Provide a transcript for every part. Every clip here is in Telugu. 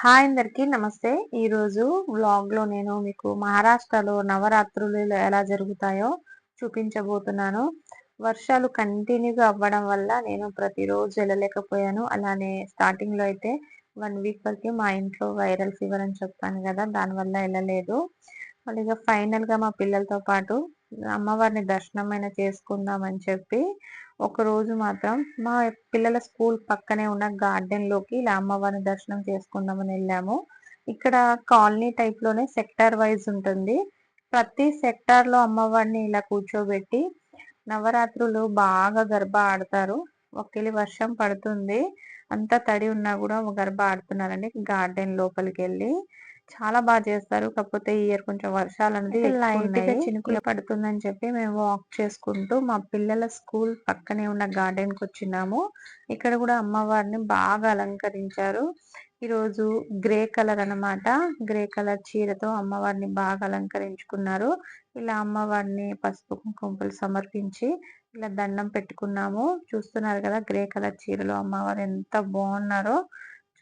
హాయ్ అందరికి నమస్తే. ఈరోజు వ్లాగ్లో నేను మీకు మహారాష్ట్రలో నవరాత్రులు ఎలా జరుగుతాయో చూపించబోతున్నాను. వర్షాలు కంటిన్యూగా అవ్వడం వల్ల నేను ప్రతిరోజు వెళ్ళలేకపోయాను. అలానే స్టార్టింగ్లో అయితే వన్ వీక్ వరకు మా ఇంట్లో వైరల్ ఫీవర్ అని చెప్తాను కదా దానివల్ల వెళ్ళలేదు. మళ్ళీ ఇక ఫైనల్గా మా పిల్లలతో పాటు అమ్మవారిని దర్శనమైన చేసుకుందామని చెప్పి ఒక రోజు మాత్రం మా పిల్లల స్కూల్ పక్కనే ఉన్న గార్డెన్లోకి ఇలా అమ్మవారిని దర్శనం చేసుకుందామని వెళ్ళాము. ఇక్కడ కాలనీ టైప్లోనే సెక్టార్ వైజ్ ఉంటుంది. ప్రతి సెక్టార్లో అమ్మవారిని ఇలా కూర్చోబెట్టి నవరాత్రులు బాగా గర్భ ఆడతారు. ఒకేలి వర్షం పడుతుంది. అంతా తడి ఉన్నా కూడా గర్భ ఆడుతున్నారండి గార్డెన్ లోపలికి వెళ్ళి చాలా బాగా చేస్తారు. కాకపోతే ఈ ఇయర్ కొంచెం వర్షాలు అనేది లైట్గా చినుకులు పడుతుందని చెప్పి మేము వాక్ చేసుకుంటూ మా పిల్లల స్కూల్ పక్కనే ఉన్న గార్డెన్కి వచ్చినాము. ఇక్కడ కూడా అమ్మవారిని బాగా అలంకరించారు. ఈరోజు గ్రే కలర్ అనమాట గ్రే కలర్ చీరతో అమ్మవారిని బాగా అలంకరించుకున్నారు. ఇలా అమ్మవారిని పసుపు కుంకుమలు సమర్పించి ఇలా దండం పెట్టుకున్నాము. చూస్తున్నారు కదా గ్రే కలర్ చీరలో అమ్మవారు ఎంత బాగున్నారో.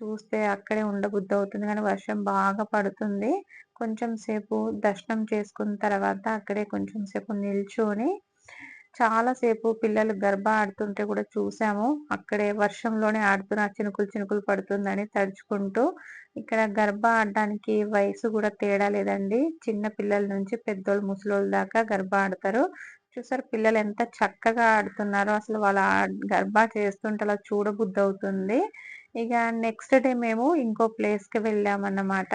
చూస్తే అక్కడే ఉండబుద్ధి అవుతుంది కానీ వర్షం బాగా పడుతుంది. కొంచెం సేపు దర్శనం చేసుకున్న తర్వాత అక్కడే కొంచెం సేపు నిల్చొని చాలాసేపు పిల్లలు గర్భ ఆడుతుంటే కూడా చూసాము. అక్కడే వర్షంలోనే ఆడుతున్న చినుకులు చినుకులు పడుతుందని తడుచుకుంటూ ఇక్కడ గర్భ ఆడడానికి వయసు కూడా తేడా లేదండి. చిన్న పిల్లల నుంచి పెద్దోళ్ళు ముసలోళ్ళ దాకా గర్భ ఆడతారు. చూసారు పిల్లలు ఎంత చక్కగా ఆడుతున్నారో. అసలు వాళ్ళ గర్భ చేస్తుంటే అలా చూడబుద్ధి అవుతుంది ఇక నెక్స్ట్ డే మేము ఇంకో ప్లేస్కి వెళ్ళామన్నమాట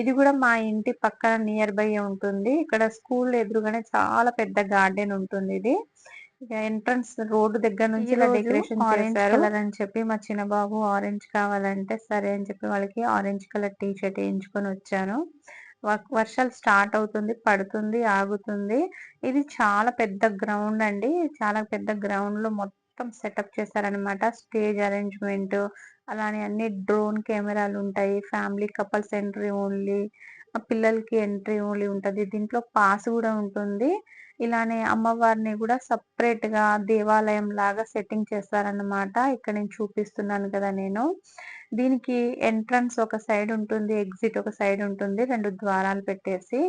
ఇది కూడా మా ఇంటి పక్కన నియర్ బై ఉంటుంది. ఇక్కడ స్కూల్ ఎదురుగానే చాలా పెద్ద గార్డెన్ ఉంటుంది ఇది. ఇక ఎంట్రన్స్ రోడ్డు దగ్గర నుంచి డెకరేషన్ కలర్ అని చెప్పి మా చిన్న బాబు ఆరెంజ్ కావాలంటే సరే అని చెప్పి వాళ్ళకి ఆరెంజ్ కలర్ టీ షర్ట్ వేయించుకొని వచ్చాను. వర్షాలు స్టార్ట్ అవుతుంది పడుతుంది ఆగుతుంది. ఇది చాలా పెద్ద గ్రౌండ్ అండి. చాలా పెద్ద గ్రౌండ్లో మొత్తం సెటప్ చేశారనమాట స్టేజ్ అరేంజ్మెంట్ అలానే అన్ని డ్రోన్ కెమెరాలు ఉంటాయి. ఫ్యామిలీ కపుల్స్ ఎంట్రీ ఓన్లీ పిల్లలకి ఎంట్రీ ఓన్లీ ఉంటుంది. దీంట్లో పాస్ కూడా ఉంటుంది. ఇలానే అమ్మవారిని కూడా సపరేట్గా దేవాలయం లాగా సెట్టింగ్ చేస్తారన్నమాట. ఇక్కడ నేను చూపిస్తున్నాను కదా నేను. దీనికి ఎంట్రన్స్ ఒక సైడ్ ఉంటుంది ఎగ్జిట్ ఒక సైడ్ ఉంటుంది. రెండు ద్వారాలు పెట్టేసి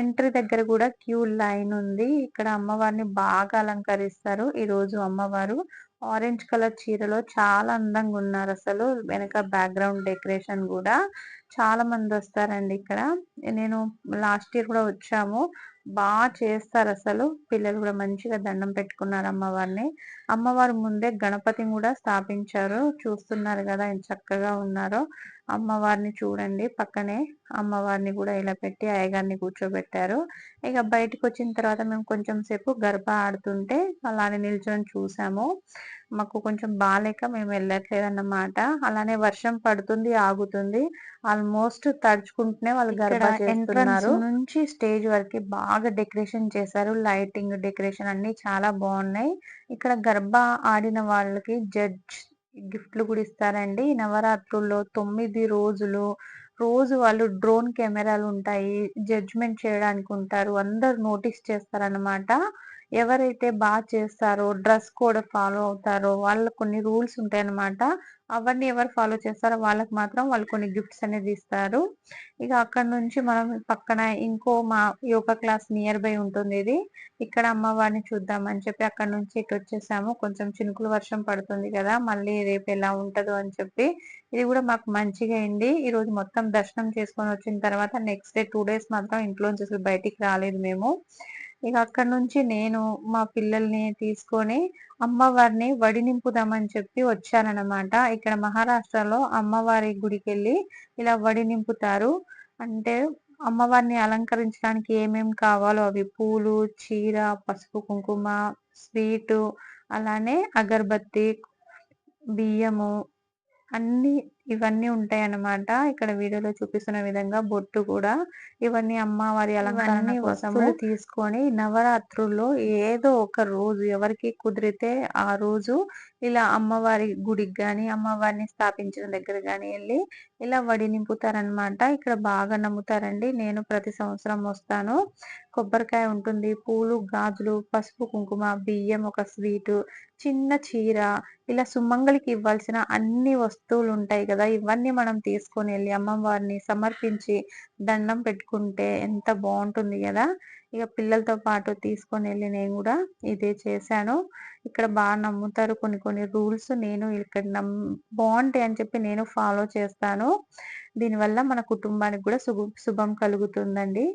ఎంట్రీ దగ్గర కూడా క్యూ లైన్ ఉంది. ఇక్కడ అమ్మవారిని బాగా అలంకరిస్తారు. ఈరోజు అమ్మవారు ఆరెంజ్ కలర్ చీరలో చాలా అందంగా ఉన్నారు అసలు. వెనక బ్యాక్గ్రౌండ్ డెకరేషన్ కూడా చాలా మంది వస్తారండి ఇక్కడ. నేను లాస్ట్ ఇయర్ కూడా వచ్చాము. బాగా చేస్తారు అసలు. పిల్లలు కూడా మంచిగా దండం పెట్టుకున్నారు అమ్మవారిని. అమ్మవారి ముందే గణపతిని కూడా స్థాపించారు. చూస్తున్నారు కదా ఎంత చక్కగా ఉన్నారో. అమ్మవారిని చూడండి. పక్కనే అమ్మవారిని కూడా ఇలా పెట్టి అయ్యగారిని కూర్చోబెట్టారు. ఇక బయటకు వచ్చిన తర్వాత మేము కొంచెం సేపు గర్భ ఆడుతుంటే అలానే నిల్చొని చూసాము. మాకు కొంచెం బాగాలేక మేము వెళ్ళట్లేదు అన్నమాట అలానే వర్షం పడుతుంది ఆగుతుంది. ఆల్మోస్ట్ తడుచుకుంటూనే వాళ్ళు గర్భ చేస్తున్నారు. నుంచి స్టేజ్ వరకు బాగా డెకరేషన్ చేశారు. లైటింగ్ డెకరేషన్ అన్ని చాలా బాగున్నాయి. ఇక్కడ గర్భ ఆడిన వాళ్ళకి జడ్జ్ గిఫ్ట్లు కూడా ఇస్తారండి. నవరాత్రుల్లో తొమ్మిది రోజులు రోజు వాళ్ళు డ్రోన్ కెమెరాలు ఉంటాయి జడ్జ్మెంట్ చేయడానికి ఉంటారు అందరు నోటీస్ చేస్తారనమాట ఎవరైతే బాగా చేస్తారో డ్రెస్ కోడ్ ఫాలో అవుతారో వాళ్ళకు కొన్ని రూల్స్ ఉంటాయి అనమాట అవన్నీ ఎవరు ఫాలో చేస్తారో వాళ్ళకి మాత్రం వాళ్ళు కొన్ని గిఫ్ట్స్ అనేది ఇస్తారు. ఇక అక్కడ నుంచి మనం పక్కన ఇంకో మా యోగా క్లాస్ నియర్ బై ఉంటుంది ఇది. ఇక్కడ అమ్మవారిని చూద్దామని చెప్పి అక్కడ నుంచి ఇటు వచ్చేసాము. కొంచెం చినుకులు వర్షం పడుతుంది కదా మళ్ళీ రేపు ఎలా ఉంటుందో అని చెప్పి. ఇది కూడా మాకు మంచిగా అయింది. ఈరోజు మొత్తం దర్శనం చేసుకొని వచ్చిన తర్వాత నెక్స్ట్ డే టూ డేస్ మాత్రం ఇంట్లోంచి అసలు బయటికి రాలేదు మేము. ఇక అక్కడ నుంచి నేను మా పిల్లల్ని తీసుకొని అమ్మవారిని వడి నింపుదామని చెప్పి వచ్చానన్నమాట. ఇక్కడ మహారాష్ట్రలో అమ్మవారి గుడికి వెళ్ళి ఇలా వడి నింపుతారు. అంటే అమ్మవారిని అలంకరించడానికి ఏమేమి కావాలో అవి పూలు చీర పసుపు కుంకుమ స్వీటు అలానే అగరబత్తి బియ్యము అన్ని ఇవన్నీ ఉంటాయి అన్నమాట ఇక్కడ వీడియోలో చూపిస్తున్న విధంగా బొట్టు కూడా. ఇవన్నీ అమ్మవారి అలంకరణ కోసం తీసుకొని నవరాత్రుల్లో ఏదో ఒక రోజు ఎవరికి కుదిరితే ఆ రోజు ఇలా అమ్మవారి గుడికి గాని అమ్మవారిని స్థాపించిన దగ్గర గాని వెళ్ళి ఇలా వడి నింపుతారనమాట ఇక్కడ బాగా నమ్ముతారండి. నేను ప్రతి సంవత్సరం వస్తాను. కొబ్బరికాయ ఉంటుంది పూలు గాజులు పసుపు కుంకుమ బియ్యం ఒక స్వీటు చిన్న చీర ఇలా సుమంగళికి ఇవ్వాల్సిన అన్ని వస్తువులు ఉంటాయి కదా కదా ఇవన్నీ మనం తీసుకొని వెళ్ళి అమ్మవారిని సమర్పించి దండం పెట్టుకుంటే ఎంత బాగుంటుంది కదా. ఇక పిల్లలతో పాటు తీసుకొని వెళ్ళి నేను కూడా ఇదే చేశాను. ఇక్కడ బాగా నమ్ముతారు కొన్ని కొన్ని రూల్స్ నేను ఇక్కడ నమ్ బాగుంటాయి అని చెప్పి నేను ఫాలో చేస్తాను. దీనివల్ల మన కుటుంబానికి కూడా శుభం కలుగుతుందండి.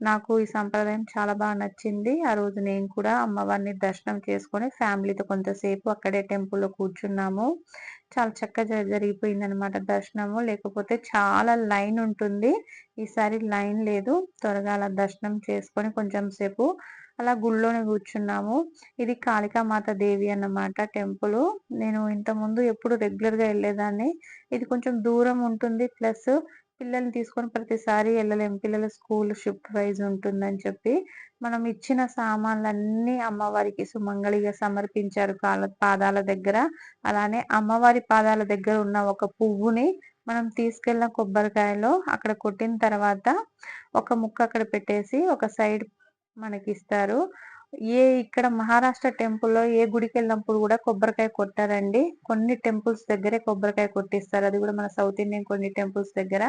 నాకు ఈ సంప్రదాయం చాలా బాగా నచ్చింది. ఆ రోజు నేను కూడా అమ్మవారిని దర్శనం చేసుకొని ఫ్యామిలీతో కొంతసేపు అక్కడే టెంపుల్లో కూర్చున్నాము. చాలా చక్కగా జరిగిపోయింది అనమాట దర్శనము. లేకపోతే చాలా లైన్ ఉంటుంది. ఈసారి లైన్ లేదు. త్వరగా అలా దర్శనం చేసుకొని కొంచెం సేపు అలా గుళ్ళోనే కూర్చున్నాము. ఇది కాళికామాత దేవి అన్నమాట టెంపుల్. నేను ఇంతకుముందు ఎప్పుడు రెగ్యులర్గా వెళ్ళేదాన్ని. ఇది కొంచెం దూరం ఉంటుంది. ప్లస్ పిల్లల్ని తీసుకొని ప్రతిసారి వెళ్ళలేము. పిల్లల స్కూల్ షిఫ్ట్ వైజ్ ఉంటుందని చెప్పి మనం ఇచ్చిన సామాన్లన్నీ అమ్మవారికి సుమంగళిగా సమర్పించారు కాళ్ళ పాదాల దగ్గర. అలానే అమ్మవారి పాదాల దగ్గర ఉన్న ఒక పువ్వుని మనం తీసుకెళ్ళిన కొబ్బరికాయలో అక్కడ కొట్టిన తర్వాత ఒక ముక్క అక్కడ పెట్టేసి ఒక సైడ్ మనకి ఇస్తారు. ఏ ఇక్కడ మహారాష్ట్ర టెంపుల్లో ఏ గుడికి వెళ్ళినప్పుడు కూడా కొబ్బరికాయ కొట్టారండి. కొన్ని టెంపుల్స్ దగ్గరే కొబ్బరికాయ కొట్టిస్తారు. అది కూడా మన సౌత్ ఇండియన్ కొన్ని టెంపుల్స్ దగ్గర.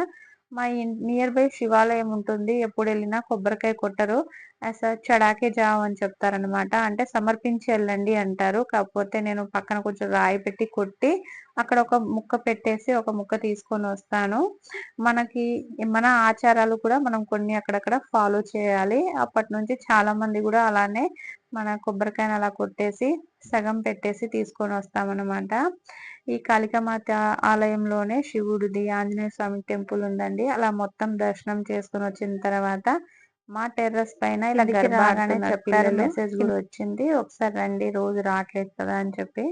మా నియర్ బై శివాలయం ఉంటుంది. ఎప్పుడు వెళ్ళినా కొబ్బరికాయ కొట్టరు. యాజ్ చడాకే జావ్ అని చెప్తారనమాట అంటే సమర్పించి వెళ్ళండి అంటారు. కాకపోతే నేను పక్కన కొంచెం రాయి పెట్టి కొట్టి అక్కడ ఒక ముక్క పెట్టేసి ఒక ముక్క తీసుకొని వస్తాను. మనకి మన ఆచారాలు కూడా మనం కొన్ని అక్కడక్కడ ఫాలో చేయాలి. అప్పటి నుంచి చాలా మంది కూడా అలానే మన కొబ్బరికాయను అలా కొట్టేసి సగం పెట్టేసి తీసుకొని వస్తామన్నమాట. ఈ కాళికామాత ఆలయంలోనే శివుడిది ఆంజనేయ స్వామి టెంపుల్ ఉందండి. అలా మొత్తం దర్శనం చేసుకుని వచ్చిన తర్వాత మా టెర్రస్ పైన ఇలా గర్భాగానే చెప్పారు మెసేజ్ కూడా వచ్చింది. ఒకసారి రండి రోజు రావట్లేదు కదా అని చెప్పి.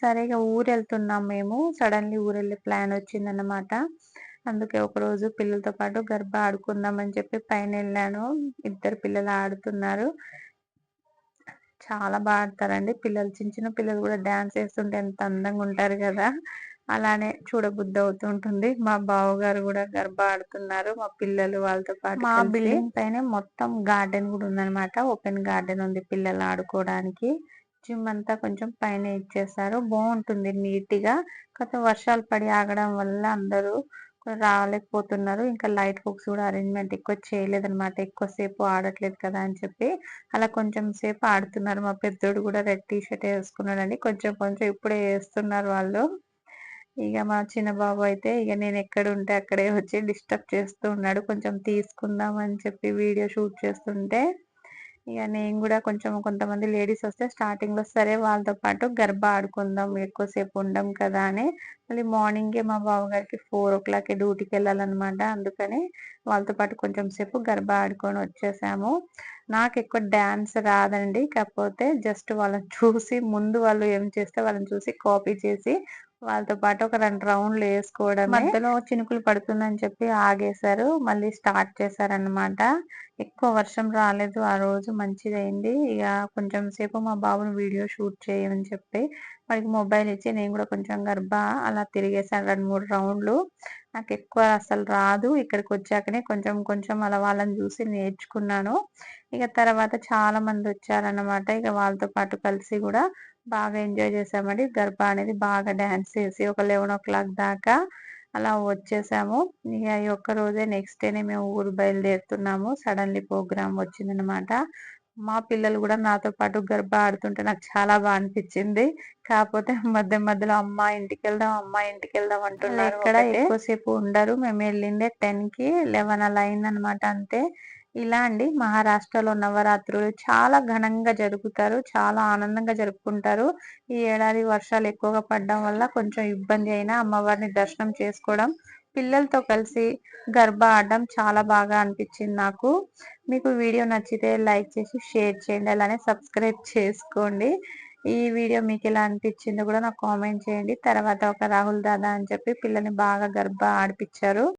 సరిగా ఊరు వెళ్తున్నాం మేము. సడన్లీ ఊరు వెళ్ళే ప్లాన్ వచ్చింది అనమాట అందుకే ఒక రోజు పిల్లలతో పాటు గర్భ ఆడుకుందాం అని చెప్పి పైన వెళ్ళాను ఇద్దరు పిల్లలు ఆడుతున్నారు. చాలా బాగా ఆడతారండి. పిల్లలు చిన్న చిన్న పిల్లలు కూడా డాన్స్ వేస్తుంటే ఎంత అందంగా ఉంటారు కదా. అలానే చూడబుద్ధి అవుతుంటుంది మా బావగారు కూడా గర్భ ఆడుతున్నారు. మా పిల్లలు వాళ్ళతో పాటు మా బిల్డింగ్ పైన మొత్తం గార్డెన్ కూడా ఉందన్నమాట. ఓపెన్ గార్డెన్ ఉంది పిల్లలు ఆడుకోవడానికి. జిమ్ అంతా కొంచెం పైన ఇచ్చేసారు బాగుంటుంది నీట్గా కాకపోతే వర్షాలు పడి ఆగడం వల్ల అందరూ రాలేకపోతున్నారు. ఇంకా లైట్ ఫోక్స్ కూడా అరేంజ్మెంట్ ఎక్కువ చేయలేదన్నమాట. ఎక్కువసేపు ఆడట్లేదు కదా అని చెప్పి అలా కొంచెం సేపు ఆడుతున్నారు. మా పెద్దోడు కూడా రెడ్ టీ షర్ట్ వేసుకున్నాడండి. కొంచెం కొంచెం ఇప్పుడే వేస్తున్నారు వాళ్ళు. ఇక మా చిన్న బాబు అయితే ఇక నేను ఎక్కడ ఉంటే అక్కడే వచ్చి డిస్టర్బ్ చేస్తూ ఉన్నాడు. కొంచెం తీసుకుందాం అని చెప్పి వీడియో షూట్ చేస్తుంటే ఇక నేను కూడా కొంచెం కొంతమంది లేడీస్ వస్తే స్టార్టింగ్లో సరే వాళ్ళతో పాటు గర్భ ఆడుకుందాం ఎక్కువసేపు ఉండం కదా అని. మళ్ళీ మార్నింగే మా బావగారికి ఫోర్ ఓ క్లాక్ డ్యూటీకి వెళ్ళాలన్నమాట. అందుకని వాళ్ళతో పాటు కొంచెం సేపు గర్భ ఆడుకొని వచ్చేసాము. నాకు ఎక్కువ డ్యాన్స్ రాదండి. కాకపోతే జస్ట్ వాళ్ళని చూసి ముందు వాళ్ళు ఏం చేస్తే వాళ్ళని చూసి కాపీ చేసి వాళ్ళతో పాటు ఒక రెండు రౌండ్లు వేసుకోవడం మధ్యలో చినుకులు పడుతుందని చెప్పి ఆగేశారు. మళ్ళీ స్టార్ట్ చేశారనమాట ఎక్కువ వర్షం రాలేదు. ఆ రోజు మంచిదైంది. ఇక కొంచెం సేపు మా బాబుని వీడియో షూట్ చేయమని చెప్పి వాడికి మొబైల్ ఇచ్చి నేను కూడా కొంచెం గర్భ అలా తిరిగేసాను రెండు మూడు రౌండ్లు. నాకు ఎక్కువ అసలు రాదు. ఇక్కడికి వచ్చాకనే కొంచెం కొంచెం అలా వాళ్ళని చూసి నేర్చుకున్నాను. ఇక తర్వాత చాలా మంది వచ్చారనమాట ఇక వాళ్ళతో పాటు కలిసి కూడా బాగా ఎంజాయ్ చేసామండి. గర్భ అనేది బాగా డ్యాన్స్ చేసి ఒక లెవెన్ ఓ క్లాక్ దాకా అలా వచ్చేసాము. ఇక ఈ ఒక్క రోజే నెక్స్ట్ డేనే మేము ఊరు బయలుదేరుతున్నాము. సడన్లీ ప్రోగ్రామ్ వచ్చిందనమాట మా పిల్లలు కూడా నాతో పాటు గర్భ ఆడుతుంటే నాకు చాలా బాగా అనిపించింది. కాకపోతే మధ్య మధ్యలో అమ్మ ఇంటికి వెళ్దాం అమ్మ ఇంటికి వెళ్దాం అంటున్నారు ఇక్కడ ఎక్కువసేపు ఉండరు. మేము వెళ్ళిందే టెన్కి లెవెన్ అలా అయిందనమాట అంతే. ఇలా అండి. మహారాష్ట్రలో నవరాత్రులు చాలా ఘనంగా జరుపుతారు. చాలా ఆనందంగా జరుపుకుంటారు. ఈ ఏడాది వర్షాలు ఎక్కువగా పడడం వల్ల కొంచెం ఇబ్బంది అయినా అమ్మవారిని దర్శనం చేసుకోవడం పిల్లలతో కలిసి గర్భ ఆడడం చాలా బాగా అనిపించింది నాకు. మీకు వీడియో నచ్చితే లైక్ చేసి షేర్ చేయండి. అలానే సబ్స్క్రైబ్ చేసుకోండి. ఈ వీడియో మీకు ఎలా అనిపించిందో కూడా నాకు కామెంట్ చేయండి. తర్వాత ఒక రాహుల్ దాదా అని చెప్పి పిల్లని బాగా గర్భ ఆడిపించారు